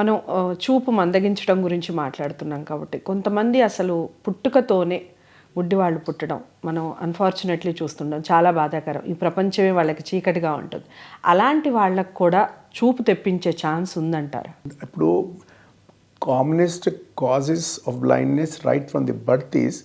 మనం చూపు మందగించడం గురించి మాట్లాడుతున్నాం కాబట్టి కొంతమంది అసలు పుట్టుకతోనే గుడ్డివాళ్ళు పుట్టడం మనం అన్ఫార్చునేట్లీ చూస్తుండం చాలా బాధాకరం. ఈ ప్రపంచమే వాళ్ళకి చీకటిగా ఉంటుంది. అలాంటి వాళ్ళకు కూడా చూపు తెప్పించే ఛాన్స్ ఉందంటారు. ఇప్పుడు commonest causes of blindness right from the birth is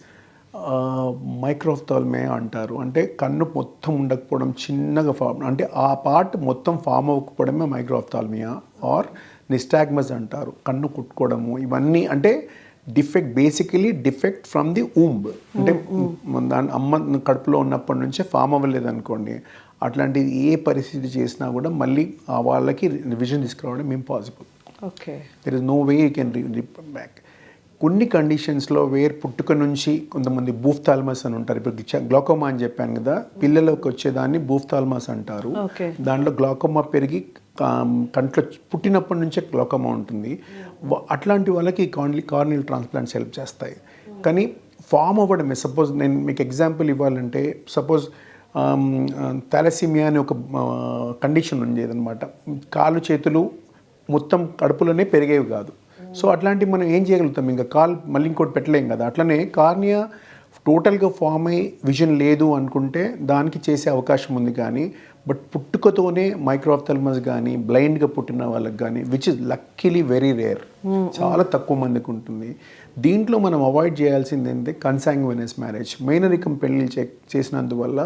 microphthalmia అంటారు. అంటే కన్ను మొత్తం ఉండకపోవడం చిన్నగా ఫామ్ అంటే ఆ పార్ట్ మొత్తం ఫామ్ అవ్వకపోవడమే మైక్రోఫ్థాల్మియా ఆర్ నిస్టాగ్మస్ అంటారు. కన్ను కుట్టుకోవడము ఇవన్నీ అంటే defect basically defect from the womb. అంటే దాని అమ్మ కడుపులో ఉన్నప్పటి నుంచే ఫామ్ అవ్వలేదు అనుకోండి అట్లాంటిది ఏ పరిస్థితి చేసినా కూడా మళ్ళీ ఆ వాళ్ళకి రివిజన్ తీసుకురావడం impossible. Okay. There is no way you can back కొన్ని కండిషన్స్లో వేర్ పుట్టుక నుంచి కొంతమంది బూఫ్థాల్మస్ అని ఉంటారు. ఇప్పుడు గ్లాకోమా అని చెప్పాను కదా పిల్లలకు వచ్చేదాన్ని బూఫ్థాల్మస్ అంటారు. దాంట్లో గ్లాకోమా పెరిగి కంట్లో పుట్టినప్పటి నుంచే గ్లాకోమా ఉంటుంది. వ- అట్లాంటి వాళ్ళకి కార్ని కార్నియల్ ట్రాన్స్ప్లాంట్స్ హెల్ప్ చేస్తాయి. కానీ ఫామ్ అవ్వడమే సపోజ్ నేను మీకు ఎగ్జాంపుల్ ఇవ్వాలంటే సపోజ్ థాలసీమియా అనే ఒక కండిషన్ ఉండేది అనమాట కాలు చేతులు మొత్తం కడుపులోనే పెరిగేవి కాదు. సో అట్లాంటివి మనం ఏం చేయగలుగుతాం? ఇంకా కాల్ మళ్ళీ ఇంకోటి పెట్టలేం కదా. అట్లనే కార్నియా టోటల్గా ఫామ్ అయ్యి విజన్ లేదు అనుకుంటే దానికి చేసే అవకాశం ఉంది కానీ బట్ పుట్టుకతోనే మైక్రోఫ్థల్మస్ కానీ బ్లైండ్గా పుట్టిన వాళ్ళకి కానీ which is luckily very rare చాలా తక్కువ మందికి ఉంటుంది. దీంట్లో మనం అవాయిడ్ చేయాల్సింది ఏంటంటే కన్సాంగ్వినస్ మ్యారేజ్ మేనరికం పెళ్ళి చే చేసినందువల్ల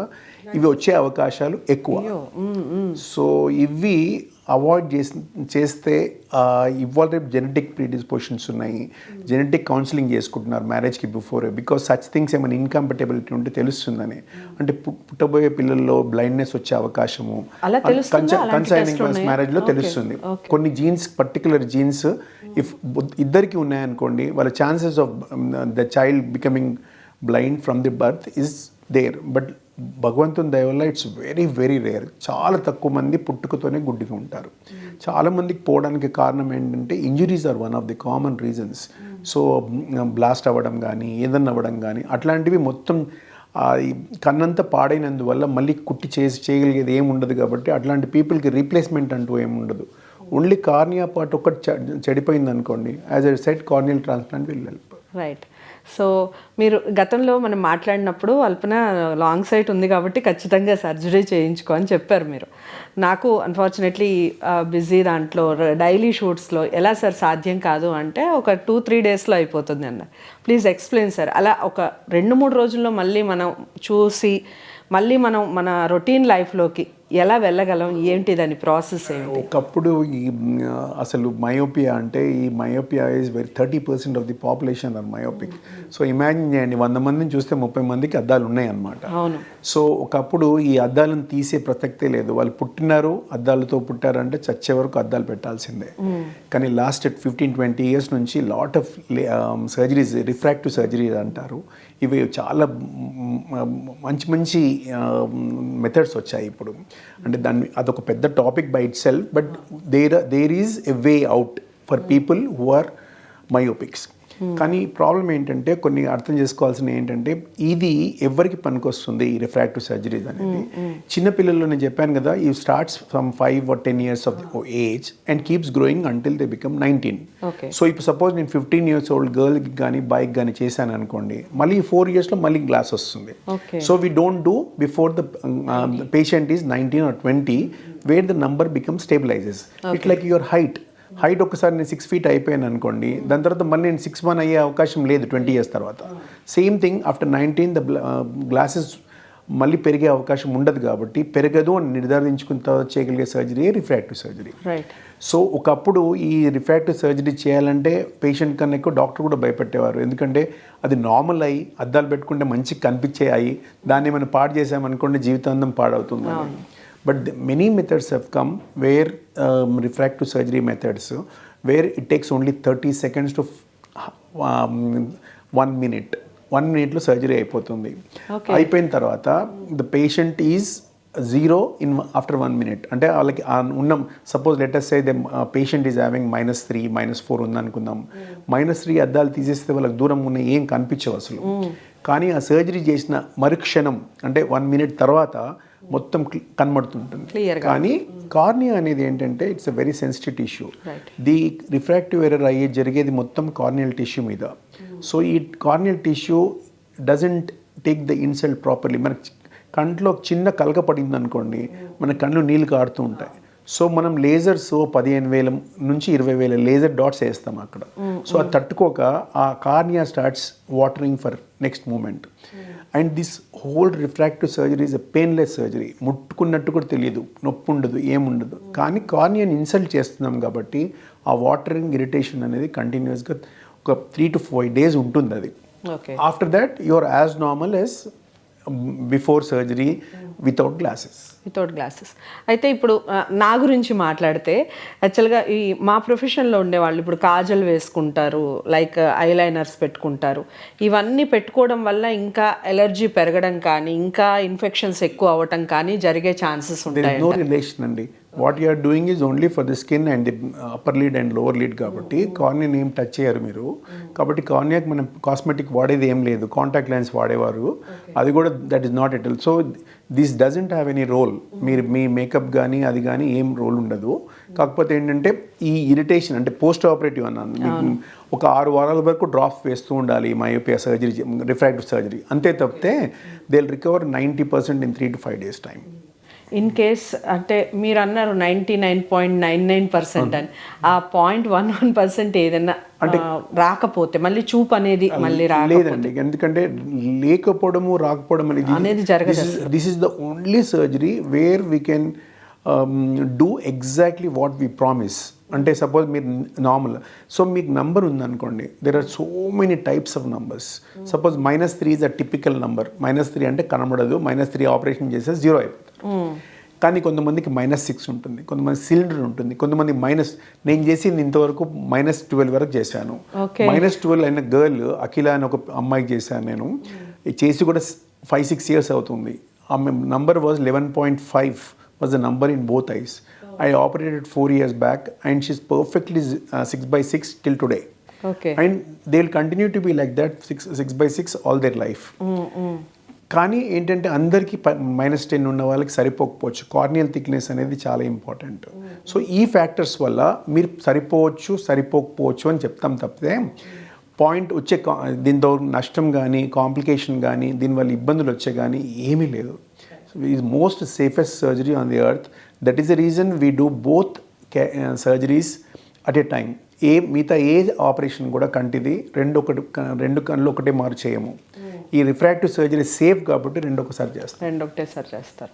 ఇవి వచ్చే అవకాశాలు ఎక్కువ. సో ఇవి అవాయిడ్ చేసి చేస్తే ఇవాళ రేపు జెనెటిక్ ప్రీడిస్పోషన్స్ ఉన్నాయి. జెనెటిక్ కౌన్సిలింగ్ చేసుకుంటున్నారు మ్యారేజ్కి బిఫోర్ బికాస్ సచ్ థింగ్స్ ఏమైనా ఇన్కంపటబిలిటీ ఉంటే తెలుస్తుందని. అంటే పుట్టబోయే పిల్లల్లో బ్లైండ్నెస్ వచ్చే అవకాశము. కన్సైనింగ్ ఉన్నాయా? మ్యారేజ్లో తెలుస్తుంది. కొన్ని జీన్స్ పర్టికులర్ జీన్స్ ఇఫ్ ఇద్దరికి ఉన్నాయనుకోండి వాళ్ళ chances of the child becoming blind from the birth is there but భగవంతుని దయవల్ల ఇట్స్ వెరీ వెరీ రేర్ చాలా తక్కువ మంది పుట్టుకతోనే గుడ్డిగా ఉంటారు. చాలామందికి పోవడానికి కారణం ఏంటంటే injuries are one of the common reasons so blast అవ్వడం కానీ ఏదన్నా అవ్వడం కానీ అట్లాంటివి మొత్తం కన్నంతా పాడైనందువల్ల మళ్ళీ కుట్టి చేసి చేయగలిగేది ఏమి ఉండదు కాబట్టి అట్లాంటి పీపుల్కి రీప్లేస్మెంట్ అంటూ ఏమి ఉండదు. ఓన్లీ కార్నియా పార్ట్ ఒకటి చె- చెడిపోయింది అనుకోండి as a set corneal transplant will help right so మీరు గతంలో మనం మాట్లాడినప్పుడు అల్పన లాంగ్ సైట్ ఉంది కాబట్టి ఖచ్చితంగా సర్జరీ చేయించుకో అని చెప్పారు మీరు. నాకు అన్ఫార్చునేట్లీ బిజీ దాంట్లో డైలీ షూట్స్లో ఎలా సార్ సాధ్యం కాదు అంటే ఒక టూ త్రీ డేస్లో అయిపోతుంది అన్న. Please explain sir. అలా ఒక రెండు మూడు రోజుల్లో మళ్ళీ మనం చూసి మళ్ళీ మనం మన రొటీన్ లైఫ్లోకి ఎలా వెళ్ళగలం? ఏంటి దాని ప్రాసెస్ ఏమిటి ఒకప్పుడు ఈ అసలు మయోపియా అంటే ఈ myopia is very thirty percent of the population are myopic so imagine చేయండి వంద మందిని చూస్తే ముప్పై మందికి అద్దాలు ఉన్నాయి అన్నమాట అవును. సో ఒకప్పుడు ఈ అద్దాలను తీసే ప్రసక్తే లేదు. వాళ్ళు పుట్టినారు అద్దాలతో పుట్టారంటే చచ్చే వరకు అద్దాలు పెట్టాల్సిందే. కానీ లాస్ట్ ఫిఫ్టీన్ ట్వంటీ ఇయర్స్ నుంచి lot of surgeries refractive surgeries అంటారు. ఇవి చాలా మంచి మంచి మెథడ్స్ వచ్చాయి ఇప్పుడు. అంటే దాన్ని అదొక పెద్ద topic by itself but there there is a way out for people who are myopics కానీ ప్రాబ్లం ఏంటంటే కొన్ని అర్థం చేసుకోవాల్సిన ఏంటంటే ఇది ఎవరికి పనికొస్తుంది ఈ రిఫ్రాక్టివ్ సర్జరీస్ అనేది. చిన్నపిల్లల్లో నేను చెప్పాను కదా ఈ starts from five or ten years of age and keeps growing until they become nineteen so ఇప్పుడు సపోజ్ నేను ఫిఫ్టీన్ ఇయర్స్ ఓల్డ్ గర్ల్కి కానీ బాయ్కి కానీ చేశాను అనుకోండి మళ్ళీ ఫోర్ ఇయర్స్లో మళ్ళీ గ్లాస్ వస్తుంది. So we don't do before the patient is nineteen or twenty where the number become stabilises it like your height height ఒకసారి నేను సిక్స్ ఫీట్ అయిపోయాను అనుకోండి దాని తర్వాత మళ్ళీ నేను సిక్స్ వన్ అయ్యే అవకాశం లేదు ట్వంటీ ఇయర్స్ తర్వాత. Same thing after nineteen the glasses మళ్ళీ పెరిగే అవకాశం ఉండదు కాబట్టి పెరగదు అని నిర్ధారించుకున్న తర్వాత చేయగలిగే surgery refractive surgery right so ఒకప్పుడు ఈ రిఫ్రాక్టివ్ సర్జరీ చేయాలంటే పేషెంట్ కన్నా ఎక్కువ డాక్టర్ కూడా భయపెట్టేవారు. ఎందుకంటే అది నార్మల్ అయ్యి అద్దాలు పెట్టుకుంటే మంచిగా కనిపించే అయ్యి దాన్ని మనం పాడు చేసామనుకోండి జీవితాంతం పాడవుతుంది. But many methods have come where refractive surgery methods where it takes only thirty seconds to one minute one మినిట్లో సర్జరీ అయిపోతుంది. అయిపోయిన తర్వాత the patient is zero in after one minute అంటే వాళ్ళకి ఉన్న suppose letters say the patient is having minus three minus four ఉందనుకుందాం. Minus three అద్దాలు తీసేస్తే వాళ్ళకి దూరం ఉన్న ఏం కనిపించవు అసలు. కానీ ఆ సర్జరీ చేసిన మరుక్షణం అంటే వన్ మినిట్ తర్వాత మొత్తం కనబడుతుంటుంది. కానీ కార్నియా అనేది ఏంటంటే it's a very sensitive tissue. The refractive error అయ్యే జరిగేది మొత్తం కార్నియల్ టిష్యూ మీద. సో ఈ corneal tissue doesn't take the insult properly మన కంట్లో చిన్న కలక పడింది అనుకోండి మన కళ్ళు నీళ్ళు కారుతూ ఉంటాయి. సో మనం లేజర్స్ పదిహేను వేల నుంచి ఇరవై వేల లేజర్ డాట్స్ వేస్తాం అక్కడ. సో అది తట్టుకోక ఆ cornea starts watering for next moment and this whole refractive surgery is a painless surgery. ముట్టుకున్నట్టు కూడా తెలియదు నొప్పి ఉండదు ఏముండదు కానీ కార్నియాని ఇన్సల్ట్ చేస్తున్నాం కాబట్టి ఆ వాటరింగ్ ఇరిటేషన్ అనేది కంటిన్యూస్గా ఒక త్రీ టు ఫైవ్ డేస్ ఉంటుంది అది. Okay. After that your as normal as before surgery without glasses. Without glasses అయితే ఇప్పుడు నా గురించి మాట్లాడితే యాక్చువల్గా ఈ మా ప్రొఫెషన్లో ఉండేవాళ్ళు ఇప్పుడు కాజల్ వేసుకుంటారు లైక్ ఐలైనర్స్ పెట్టుకుంటారు. ఇవన్నీ పెట్టుకోవడం వల్ల ఇంకా ఎలర్జీ పెరగడం కానీ ఇంకా ఇన్ఫెక్షన్స్ ఎక్కువ అవ్వటం కానీ జరిగే ఛాన్సెస్ ఉంటాయి నో రిలేషన్ అండి. What you're doing is only for the skin and the upper lid and lower lid కాబట్టి కార్నియన్ ఏం టచ్ చేయరు మీరు. కాబట్టి కార్నియాకి మనం కాస్మెటిక్ వాడేది ఏం లేదు. కాంటాక్ట్ లెన్స్ వాడేవారు. అది కూడా that is not at all so this doesn't have any role మీరు మీ మేకప్ కానీ అది కానీ ఏం రోల్ ఉండదు. కాకపోతే ఏంటంటే ఈ ఇరిటేషన్ అంటే పోస్ట్ ఆపరేటివ్ అన్నాను ఒక ఆరు వారాల వరకు డ్రాప్స్ వేస్తూ ఉండాలి మయోపియా సర్జరీ రిఫ్రాక్టివ్ సర్జరీ అంతే తప్పితే they recover ninety percent in three to five days time in case అంటే మీరు అన్నారు ninety nine point nine nine percent అని. ఆ పాయింట్ వన్ వన్ పర్సెంట్ ఏదైనా అంటే రాకపోతే మళ్ళీ చూపు అనేది మళ్ళీ లేదండి. ఎందుకంటే లేకపోవడము రాకపోవడం అనేది అనేది జరగదు this is the only surgery where we can do exactly what we promise అంటే సపోజ్ మీరు నార్మల్ సో మీకు నంబర్ ఉందనుకోండి. There are so many types of numbers suppose minus three is a typical number minus three అంటే కనబడదు. Minus three operation చేస్తే zero అయిపోతుంది. కానీ కొంతమందికి మైనస్ సిక్స్ ఉంటుంది కొంతమంది సిలిండర్ ఉంటుంది కొంతమంది మైనస్ నేను చేసింది ఇంతవరకు మైనస్ ట్వెల్వ్ వరకు చేశాను. మైనస్ ట్వెల్వ్ అయిన గర్ల్ అఖిల అని ఒక అమ్మాయికి చేశాను నేను. చేసి కూడా ఫైవ్ సిక్స్ ఇయర్స్ అవుతుంది. ఆమె number was eleven point five was the number in both eyes I operated four years back and she's perfectly six by six till today and they will continue to be like that six six by six all their life కానీ ఏంటంటే అందరికీ minus ten ఉన్న వాళ్ళకి సరిపోకపోవచ్చు. Corneal thickness అనేది చాలా important so ఈ factors వల్ల మీరు సరిపోవచ్చు సరిపోకపోవచ్చు అని చెప్తాం తప్పితే పాయింట్ వచ్చే కా- దీంతో నష్టం కానీ కాంప్లికేషన్ కానీ దీనివల్ల ఇబ్బందులు వచ్చే కానీ ఏమీ లేదు. Is most safest surgery on the earth that is the reason we do both surgeries at a time ఏ మిగతా ఏ ఆపరేషన్ కూడా కంటిది రెండు ఒకటి రెండు కళ్ళు ఒకటే మారు చేయము ఈ రిఫ్రాక్టివ్ సర్జరీ సేఫ్ కాబట్టి రెండు ఒకసారి చేస్తాం. రెండు ఒకటేసారి చేస్తారు.